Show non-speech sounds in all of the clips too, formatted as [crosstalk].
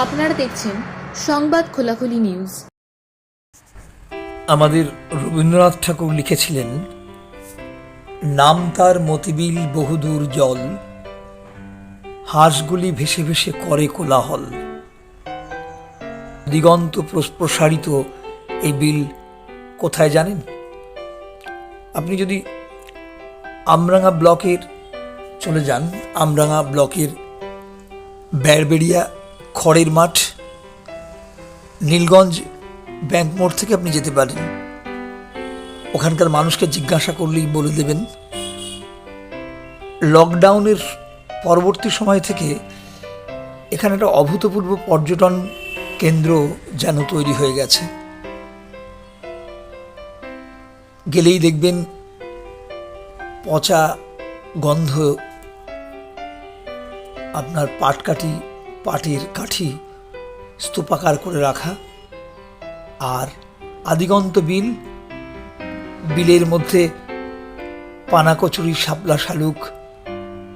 আপনারা দেখছেন সংবাদ খোলাখুলি নিউজ। আমাদের রবীন্দ্রনাথ ঠাকুর লিখেছিলেন, নাম তার মতিবিল বহুদূর জল, হাঁসগুলি ভেসে ভেসে করে কোলাহল। দিগন্ত প্রস- প্রসারিত এই বিল কোথায় জানেন? আপনি যদি আমরাঙ্গা ব্লকের, চলে যান, আমরাঙ্গা ব্লকের বেড়বেড়িয়া খড়ের মাঠ, নীলগঞ্জ ব্যাংক মোড় থেকে আপনি যেতে পারেন। ওখানকার মানুষকে জিজ্ঞাসা করলেই বলে দেবেন। লকডাউনের পরবর্তী সময় থেকে এখানে একটা অভূতপূর্ব পর্যটন কেন্দ্র যেন তৈরি হয়ে গেছে। গেলেই দেখবেন পচা গন্ধ আপনার পাটকাঠি পাটের কাঠি স্তূপাকার করে রাখা আর আদিগন্ত বিল, বিলের মধ্যে পানা কচুরি শাপলা শালুক,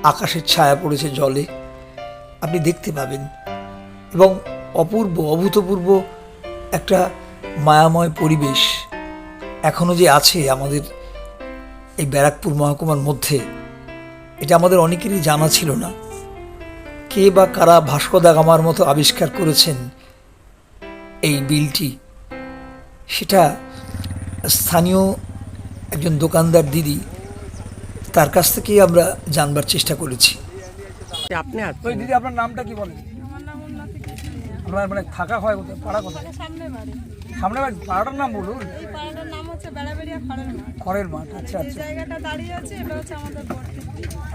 আকাশের ছায়া পড়েছে জলে, আপনি দেখতে পাবেন। এবং অপূর্ব, অভূতপূর্ব একটা মায়াময় পরিবেশ এখনও যে আছে আমাদের এই ব্যারাকপুর মহকুমার মধ্যে, এটা আমাদের অনেকেরই জানা ছিল না। কে বা কারা ভাস্কো দা গামার মতো আবিষ্কার করেছেন এই বিলটি? সেটা স্থানীয় একজন দোকানদার দিদি তার কাছ থেকেই আমরা জানবার চেষ্টা করেছি। আপনি দিদি আপনার নামটা কি বলেন আমার নাম উন্নতি কৃষ্ণিয়া আপনার মানে থাকা হয় কোথায়? পাড়া কোথায়? সামনে বাড়ি। সামনে বাড়ি? পাড়াটার নাম বলুন। এই পাড়াটার নাম হচ্ছে বেড়াবেড়িয়া খড়ের মাঠ। খড়ের মাঠ আচ্ছা আচ্ছা। জায়গাটা দাঁড়িয়ে আছে এটা হচ্ছে আমাদের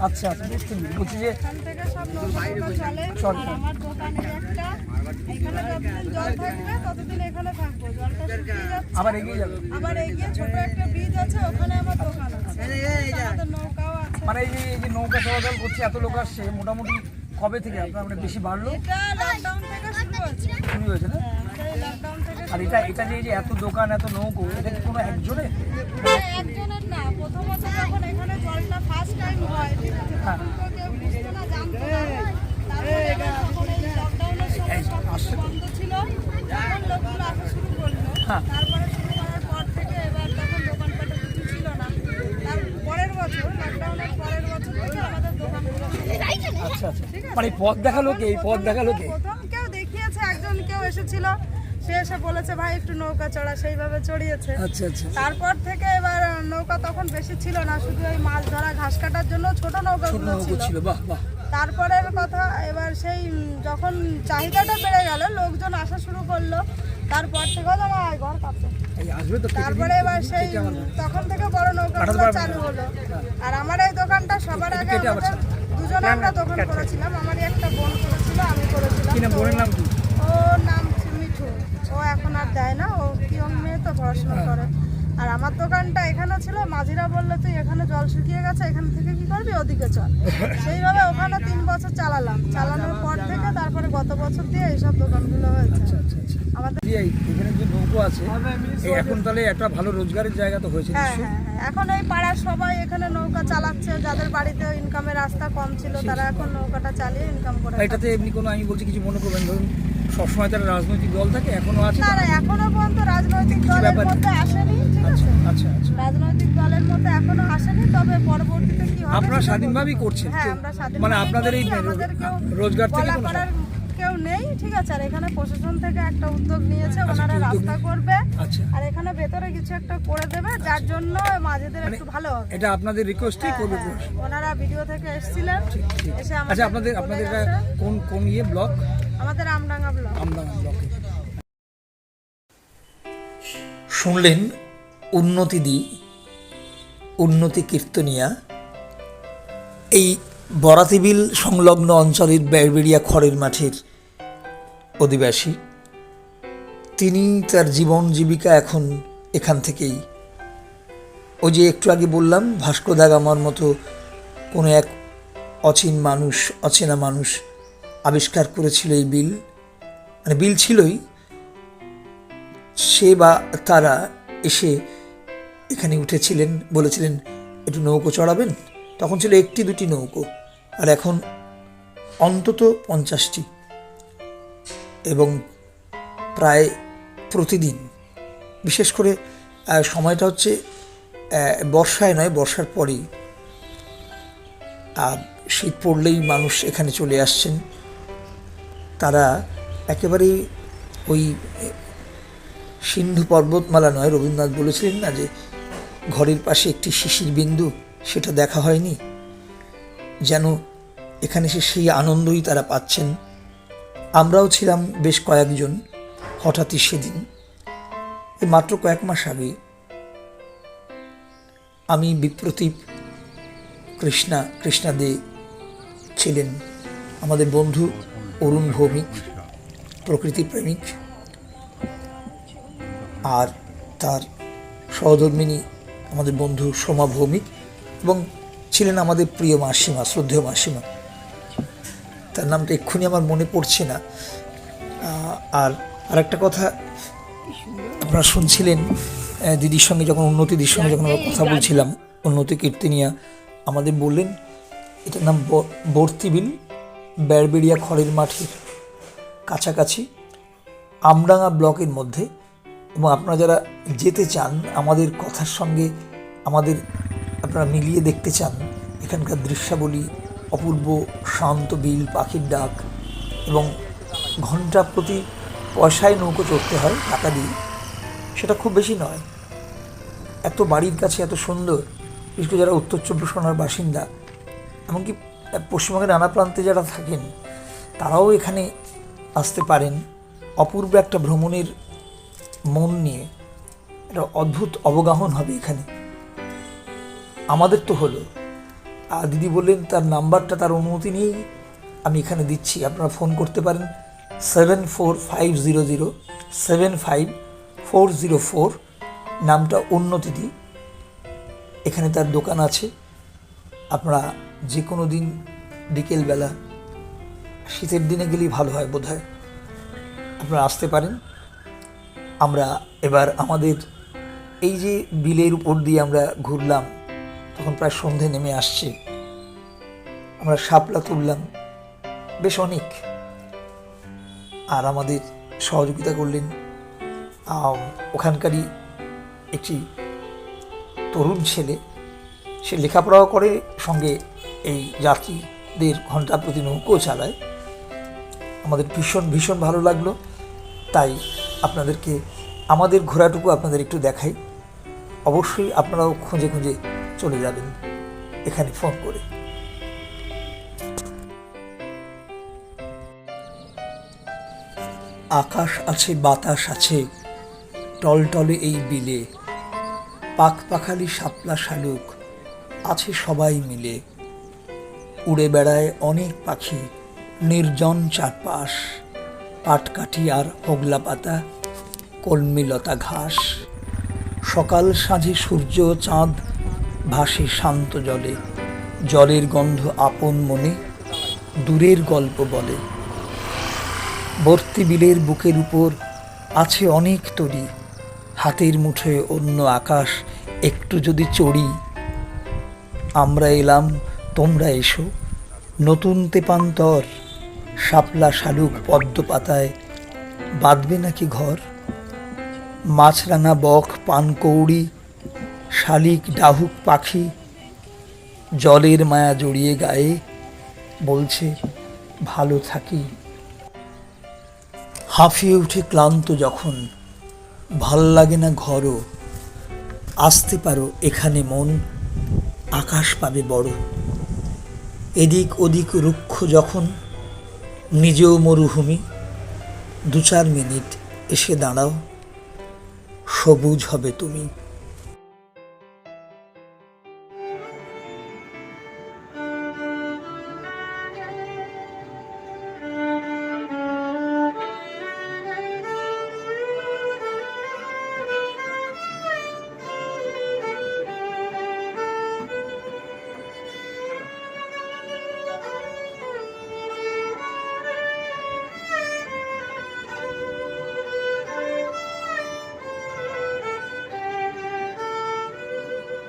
আচ্ছা আচ্ছা বুঝতে পেরেছি। বলছি যে চলে। আমার দোকান একটা। এখানে যতদিন জল থাকবে ততদিন এখানে থাকব। জলটা শুকিয়ে যাচ্ছে। আবার এগিয়ে যাবে। আবার এগিয়ে ছোট একটা বীজ আছে ওখানে আমার দোকান আছে। আমাদের নৌকাও আছে। মানে এই যে এই যে নৌকা চলাচল করছে এত লোক আসছে মোটামুটি কবে থেকে আপনার মানে বেশি বাড়লো? এটা লকডাউন হয়েছে না আর এটা এটা যে এত দোকান, এত নৌকো, এটা কি কোনো একজনে একজনের ফার্স্ট হয়। আচ্ছা আচ্ছা। মানে পথ দেখাল কে? এই পথ দেখাল কে প্রথম কেউ দেখিয়েছে একজন কেউ এসেছিল। সে এসে বলেছে ভাই একটু নৌকা চড়া। সেইভাবে চড়িয়েছে। আচ্ছা আচ্ছা। তারপর থেকে এবার নৌকা তখন বেশি ছিল না শুধু ওই মাছ ধরা ঘাস কাটার জন্য ছোট নৌকাগুলো ছিল। ছিল বাহ বাহ। তারপরের কথা এবার সেই যখন চাহিদাটা বেড়ে গেল লোকজন আসা শুরু করল। তারপর থেকে ঘর কাঁপছে। তারপরে এবার সেই। তখন থেকে বড় নৌকাগুলো চালু হলো। আর আমার এই দোকানটা সবার আগে দুজনে আমরা দোকান করেছিলাম। আমারই একটা বোন করেছিল আমি করেছিলাম। বোনের নাম কি ওর নাম হচ্ছে মিঠু ও এখন আর দেয় না ও কিয়ং মেয়ে তো পড়াশোনা হ্যাঁ। করে। আর আমার দোকানটা এখানে ছিল মাঝিরা বলল তুই এখানে জল শুকিয়ে গেছে এখান থেকে কি করবি? ওদিকে চল। [laughs] সেইভাবে ওখানে তিন বছর চালালাম। চালানোর পর থেকে তারপরে গত বছর দিয়ে এইসব দোকানগুলো হয়েছে। আচ্ছা আচ্ছা আচ্ছা। আমাদের এখানে যে নৌকো আছে এই এখন তাহলে একটা ভালো রোজগারের জায়গা তো হয়েছে হ্যাঁ হ্যাঁ হ্যাঁ। এখন এই পাড়ার সবাই এখানে নৌকা চালাচ্ছে যাদের বাড়িতে ইনকামের রাস্তা কম ছিল তারা এখন নৌকাটা চালিয়ে ইনকাম করে এটাতে এমনি কোনো আমি বলছি কিছু মনে করবেন ধরুন সবসময় তারা রাজনৈতিক দল থাকে এখনও আছে এখনও পর্যন্ত রাজনৈতিক দলের মধ্যে আসেনি ঠিক আচ্ছা আছে? আচ্ছা আচ্ছা রাজনৈতিক দলের মধ্যে এখনও আসেনি তবে পরবর্তীতে কি হবে আপনারা স্বাধীনভাবেই করছেন হ্যাঁ মানে আপনাদের এই রোজগার থেকে কেউ নেই ঠিক আছে? আর এখানে প্রশাসন থেকে একটা উদ্যোগ নিয়েছে আচ্ছা, ওনারা রাস্তা করবে আচ্ছা। আর এখানে ভেতরে কিছু একটা করে দেবে যার জন্য মাঝেদের একটু ভালো হবে। এটা আপনাদের রিকোয়েস্টই করবে হ্যাঁ, ওনারা ভিডিও থেকে এসেছিলেন এসে আচ্ছা আপনাদের আপনাদের কোন কোন ইয়ে ব্লক? আমাদের শুনলেন উন্নতি দি, উন্নতি কীর্তনিয়া। এই বরাতিবিল সংলগ্ন অঞ্চলের বেড়বেড়িয়া খড়ের মাঠের অধিবাসী। তিনি তার জীবন জীবিকা এখন এখান থেকেই। ওই যে একটু আগে বললাম ভাস্কো গামার মতো কোনো এক অচিন মানুষ, অচেনা মানুষ আবিষ্কার করেছিল এই বিল। মানে বিল ছিলই সে বা তারা এসে এখানে উঠেছিলেন, বলেছিলেন, একটু নৌকো চড়াবেন? তখন ছিল একটি দুটি নৌকো আর এখন অন্তত পঞ্চাশটি এবং প্রায় প্রতিদিন। বিশেষ করে সময়টা হচ্ছে বর্ষায় নয়, বর্ষার পরেই। শীত পড়লেই মানুষ এখানে চলে আসছেন। তারা একেবারেই ওই সিন্ধু পর্বতমালা নয়, রবীন্দ্রনাথ বলেছিলেন না যে ঘরের পাশে একটি শিশির বিন্দু, সেটা দেখা হয়নি। যেন এখানে এসে সেই আনন্দই তারা পাচ্ছেন। আমরাও ছিলাম বেশ কয়েকজন, হঠাৎই সেদিন এই মাত্র কয়েক মাস আগে, আমি বিপ্রতীপ কৃষ্ণা কৃষ্ণা দে ছিলেন আমাদের বন্ধু অরুণ ভৌমিক প্রকৃতি প্রেমিক আর তার সহধর্মিনী আমাদের বন্ধু সোমা ভৌমিক এবং ছিলেন আমাদের প্রিয় মাসিমা, শ্রদ্ধেয় মাসিমা। তার নামটা এক্ষুনি আমার মনে পড়ছে না। আর আরেকটা কথা আপনারা শুনছিলেন দিদির সঙ্গে যখন উন্নতি দিদির সঙ্গে যখন আমরা কথা বলছিলাম, উন্নতি কীর্তিনিয়া আমাদের বললেন, এটার নাম বর্তিবিল। বেড়বেড়িয়া খড়ের মাঠের কাছাকাছি আমডাঙ্গা ব্লকের মধ্যে এবং আপনারা যারা যেতে চান, আমাদের কথার সঙ্গে আমাদের আপনারা মিলিয়ে দেখতে চান, এখানকার দৃশ্যাবলী, অপূর্ব শান্ত বিল, পাখির ডাক এবং ঘণ্টা প্রতি পয়সায় নৌকো চড়তে হয় টাকা দিয়ে, সেটা খুব বেশি নয়। এত বাড়ির কাছে এত সুন্দর, বিশেষ করে যারা উত্তর চব্বিশ পরগনার বাসিন্দা, এমনকি পশ্চিমবঙ্গের নানা প্রান্তে যারা থাকেন, তারাও এখানে আসতে পারেন। অপূর্ব একটা ভ্রমণের মন নিয়ে একটা অদ্ভুত অবগাহন হবে এখানে। আমাদের তো হলো। আর দিদি বললেন, তার নাম্বারটা, তার অনুমতি নিয়েই আমি এখানে দিচ্ছি। আপনারা ফোন করতে পারেন seven four five zero zero seven five four zero four নামটা অন্য উন্নতিদি এখানে তার দোকান আছে। আপনারা যে কোনো দিন বিকেলবেলা শীতের দিনে গেলেই ভালো হয় বোধ হয় আপনারা আসতে পারেন। আমরা এবার আমাদের এই যে বিলের উপর দিয়ে আমরা ঘুরলাম, তখন প্রায় সন্ধে নেমে আসছে। আমরা শাপলা তুললাম। বেশ অনেক। আর আমাদের সহযোগিতা করলেন ওখানকারই একটি তরুণ ছেলে। সে লেখাপড়াও করে, সঙ্গে এই যাত্রীদের ঘণ্টা প্রতি নৌকো চালায়। আমাদের ভীষণ ভীষণ ভালো লাগল। তাই আপনাদেরকে আমাদের ঘোরাটুকু আপনাদের একটু দেখাই। অবশ্যই আপনারাও খুঁজে খুঁজে চলে যাবেন এখানে ফোন করে। আকাশ আছে, বাতাস আছে, টলটলে এই বিলে। পাখ পাখালি শাপলা শালুক আছে সবাই মিলে। উড়ে বেড়ায় অনেক পাখি, নির্জন চারপাশ, পাটকাঠি আর হোগলা পাতা কলমিলতা ঘাস। সকাল সাঁঝে সূর্য চাঁদ ভাসে শান্ত জলে, জলের গন্ধ আপন মনে দূরের গল্প বলে। বর্তি বিলের বুকের উপর আছে অনেক তরি, হাতের মুঠোয় অন্য আকাশ, একটু যদি চড়ি আমরা এলাম, তোমরা এসো। নতুন তেপান্তর, শাপলা শালুক পদ্ম পাতায় বাঁধবে নাকি ঘর? মাছরাঙা বক পানকৌড়ি শালিক ডাহুক পাখি, জলের মায়া জড়িয়ে গায়ে বলছে, ভালো থাকি। হাঁফিয়ে উঠে ক্লান্ত যখন, ভালো লাগে না ঘরও, আসতে পারো এখানে মন। আকাশ পাবে বড়। এদিক ওদিক রুক্ষ যখন, নিজেও মরুভূমি। দু চার মিনিট এসে দাঁড়াও, সবুজ হবে তুমি।